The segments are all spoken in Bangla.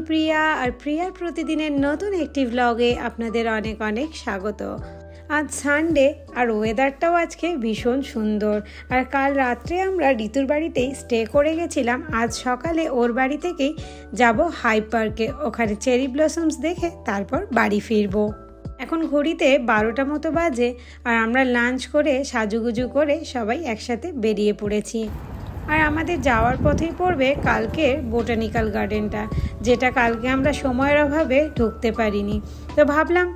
প্রিয়া আর প্রিয়ার প্রতিদিনের নতুন একটি ভ্লগে আপনাদের অনেক অনেক স্বাগত। আজ সানডে আর ওয়েদারটাও আজকে ভীষণ সুন্দর। আর কাল রাত্রে আমরা ঋতুর বাড়িতেই স্টে করে গেছিলাম। আজ সকালে ওর বাড়ি থেকেই যাব হাই পার্কে ওখানে চেরি ব্লসমস দেখে তারপর বাড়ি ফিরবো। এখন ঘড়িতে বারোটা মতো বাজে আর আমরা লাঞ্চ করে সাজুগুজু করে সবাই একসাথে বেরিয়ে পড়েছি। আর আমাদের যাওয়ার পথেই পড়বে কালকের বোটানিক্যাল গার্ডেনটা, যেটা কালকে আমরা সময়ের অভাবে ঢুকতে পারিনি। তো ভাবলাম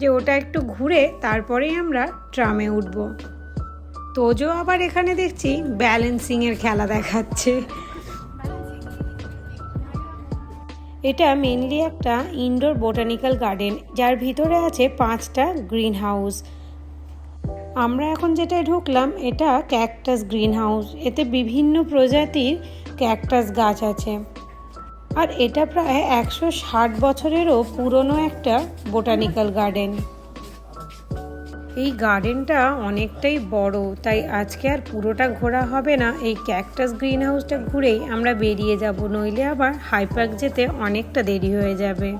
যে ওটা একটু ঘুরে তারপরেই আমরা ট্রামে উঠব। তোজো আবার এখানে দেখছি ব্যালেন্সিংয়ের খেলা দেখাচ্ছে। এটা মেনলি একটা ইনডোর বোটানিক্যাল গার্ডেন যার ভিতরে আছে পাঁচটা গ্রিন হাউস আমরা এখন যেটায় ঢুকলাম, এটা ক্যাকটাস গ্রিন হাউস এতে বিভিন্ন প্রজাতির ক্যাকটাস গাছ আছে। আর এটা প্রায় একশো ষাট বছরেরও পুরনো একটা বোটানিক্যাল গার্ডেন এই গার্ডেনটা অনেকটাই বড়, তাই আজকে আর পুরোটা ঘোরা হবে না। এই ক্যাকটাস গ্রিন হাউসটা ঘুরেই আমরা বেরিয়ে যাব, নইলে আবার হাই পার্ক যেতে অনেকটা দেরি হয়ে যাবে।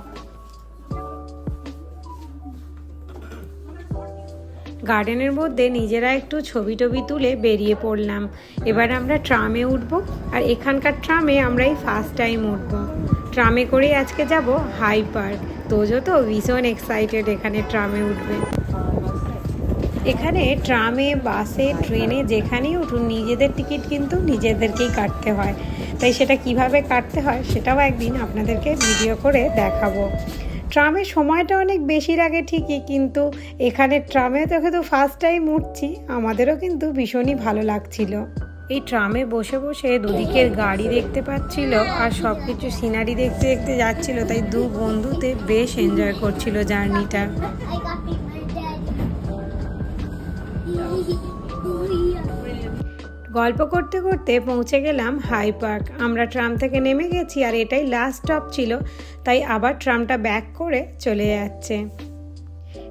গার্ডেনের মধ্যে নিজেরা একটু ছবি টবি তুলে বেরিয়ে পড়লাম। এবার আমরা ট্রামে উঠব, আর এখানকার ট্রামে আমরা এই ফার্স্ট টাইম উঠব। ট্রামে করেই আজকে যাব হাই পার্ক তোজো তো ভীষণ এক্সাইটেড এখানে ট্রামে উঠবে। এখানে ট্রামে, বাসে, ট্রেনে যেখানেই উঠুন, নিজেদের টিকিট কিন্তু নিজেদেরকেই কাটতে হয়। তাই সেটা কীভাবে কাটতে হয় সেটাও একদিন আপনাদেরকে ভিডিও করে দেখাবো। ট্রামের সময়টা অনেক বেশি লাগে ঠিকই কিন্তু এখানে ট্রামে তো তো ফার্স্ট টাইম উঠছি আমাদেরও কিন্তু ভীষণই ভালো লাগছিল। এই ট্রামে বসে বসে দুদিকের গাড়ি দেখতে পাচ্ছিল আর সব কিছু সিনারি দেখতে দেখতে যাচ্ছিল তাই দু বন্ধুতে বেশ এনজয় করছিল জার্নিটা গল্প করতে করতে পৌঁছে গেলাম হাই পার্ক। আমরা ট্রাম থেকে নেমে গেছি আর এটাই লাস্ট স্টপ ছিল, তাই আবার ট্রামটা ব্যাক করে চলে যাচ্ছে।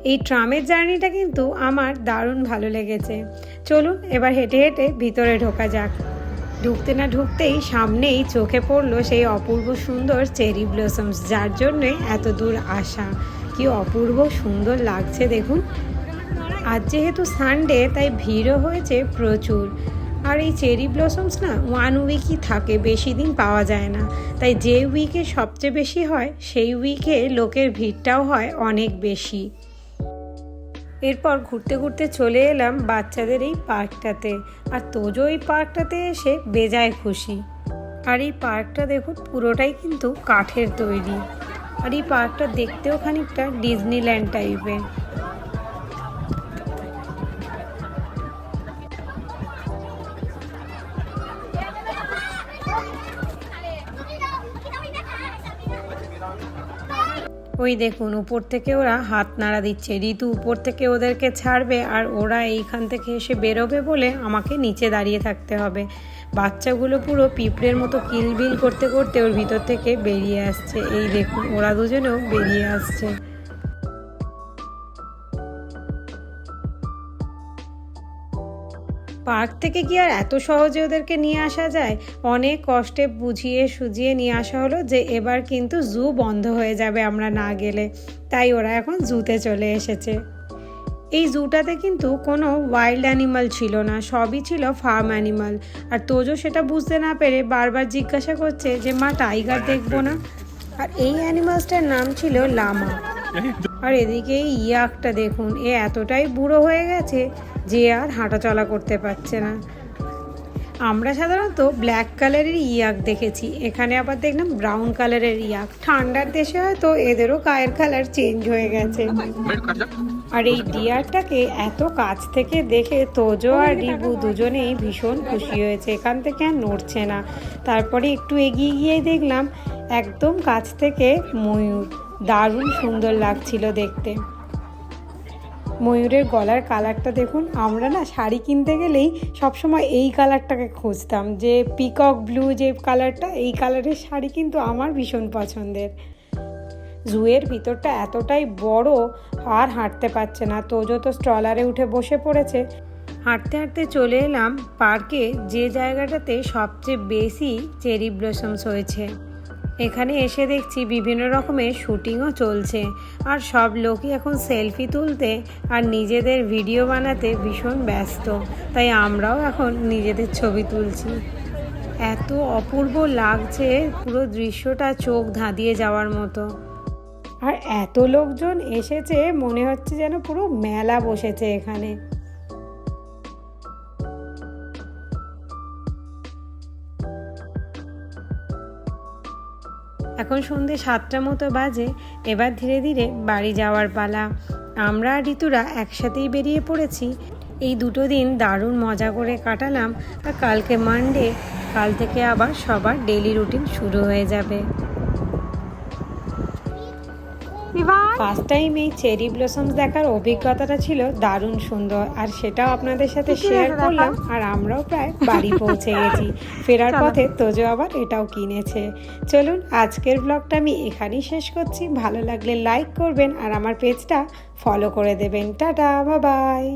এই ট্রামের জার্নিটা কিন্তু আমার দারুণ ভালো লেগেছে। চলুন এবার হেঁটে হেঁটে ভিতরে ঢোকা যাক। ঢুকতে না ঢুকতেই সামনেই চোখে পড়ল সেই অপূর্ব সুন্দর চেরি ব্লসমস, যার জন্যে এত দূর আসা। কি অপূর্ব সুন্দর লাগছে দেখুন। আজ যেহেতু সানডে তাই ভিড়ও হয়েছে প্রচুর। আর এই চেরি ব্লসমস না ওয়ান উইকই থাকে, বেশি দিন পাওয়া যায় না। তাই যে উইকে সবচেয়ে বেশি হয়, সেই উইকে লোকের ভিড়টাও হয় অনেক বেশি। এরপর ঘুরতে ঘুরতে চলে এলাম বাচ্চাদের এই পার্কটাতে। আর তোজো এই পার্কটাতে এসে বেজায় খুশি। আর এই পার্কটা দেখুন, পুরোটাই কিন্তু কাঠের তৈরি। আর এই পার্কটা দেখতেও খানিকটা ডিজনিল্যান্ড টাইপের ওই দেখুন, উপর থেকে ওরা হাত নাড়া দিচ্ছে। ঋতু উপর থেকে ওদেরকে ছাড়বে আর ওরা এইখান থেকে এসে বেরোবে বলে আমাকে নিচে দাঁড়িয়ে থাকতে হবে। বাচ্চাগুলো পুরো পিঁপড়ের মতো কিলবিল করতে করতে ওর ভিতর থেকে বেরিয়ে আসছে। এই দেখুন, ওরা দুজনেও বেরিয়ে আসছে। পার্ক থেকে কি আর এত সহজে ওদেরকে নিয়ে আসা যায়? অনেক কষ্টে বুঝিয়ে সুজিয়ে নিয়ে আসা হলো যে এবার কিন্তু জু বন্ধ হয়ে যাবে আমরা না গেলে। তাই ওরা এখন জুতে চলে এসেছে। এই জুটাতে কিন্তু কোনো ওয়াইল্ড অ্যানিমাল ছিল না, সবই ছিল ফার্ম অ্যানিমাল আর তোজো সেটা বুঝতে না পেরে বারবার জিজ্ঞাসা করছে যে, মা টাইগার দেখব না? আর এই অ্যানিমালসটার নাম ছিল লামা আর এদিকে ইয়াকটা দেখুন, এ এতটাই বুড়ো হয়ে গেছে যে আর হাঁটাচলা করতে পারছে না। আমরা সাধারণত ব্ল্যাক কালারের ইয়াক দেখেছি, এখানে আবার দেখলাম ব্রাউন কালারের ইয়াক। ঠান্ডার দেশে হয়তো এদেরও গায়ের কালার চেঞ্জ হয়ে গেছে। আর এই ডিয়ারটাকে এত কাছ থেকে দেখে তোজো আর রিবু দুজনেই ভীষণ খুশি হয়েছে, এখান থেকে আর নড়ছে না। তারপরে একটু এগিয়ে গিয়ে দেখলাম, একদম কাছ থেকে ময়ূর। দারুণ সুন্দর লাগছিল দেখতে। ময়ূরের গলার কালারটা দেখুন, আমরা না শাড়ি কিনতে গেলেই সবসময় এই কালারটাকে খুঁজতাম, যে পিকক ব্লু যে কালারটা, এই কালারের শাড়ি কিন্তু আমার ভীষণ পছন্দের। জুয়ের ভিতরটা এতটাই বড়, আর হাঁটতে পারছে না, তোজো তো স্ট্রলারে উঠে বসে পড়েছে। হাঁটতে হাঁটতে চলে এলাম পার্কে যে জায়গাটাতে সবচেয়ে বেশি চেরি ব্লসমস হয়েছে। এখানে এসে দেখছি বিভিন্ন রকমের শুটিংও চলছে। আর সব লোকই এখন সেলফি তুলতে আর নিজেদের ভিডিও বানাতে ভীষণ ব্যস্ত। তাই আমরাও এখন নিজেদের ছবি তুলছি। এত অপূর্ব লাগছে পুরো দৃশ্যটা চোখ ধাঁধিয়ে যাওয়ার মতো। আর এত লোকজন এসেছে, মনে হচ্ছে যেন পুরো মেলা বসেছে এখানে। এখন সন্ধে সাতটা মতো বাজে, এবার ধীরে ধীরে বাড়ি যাওয়ার পালা। আমরা আর ঋতুরা একসাথেই বেরিয়ে পড়েছি। এই দুটো দিন দারুণ মজা করে কাটালাম, আর কালকে মানডে কাল থেকে আবার সবার ডেলি রুটিন শুরু হয়ে যাবে। ফার্স্ট টাইম এই চেরি ব্লসমস দেখার অভিজ্ঞতাটা ছিল দারুণ সুন্দর। আর সেটাও আপনাদের সাথে শেয়ার করলাম। আর আমরাও প্রায় বাড়ি পৌঁছে গেছি। ফেরার পথে তোজো আবার এটাও কিনেছে। চলুন আজকের ব্লগটা আমি এখানেই শেষ করছি। ভালো লাগলে লাইক করবেন আর আমার পেজটা ফলো করে দেবেন। টাটা বাবাই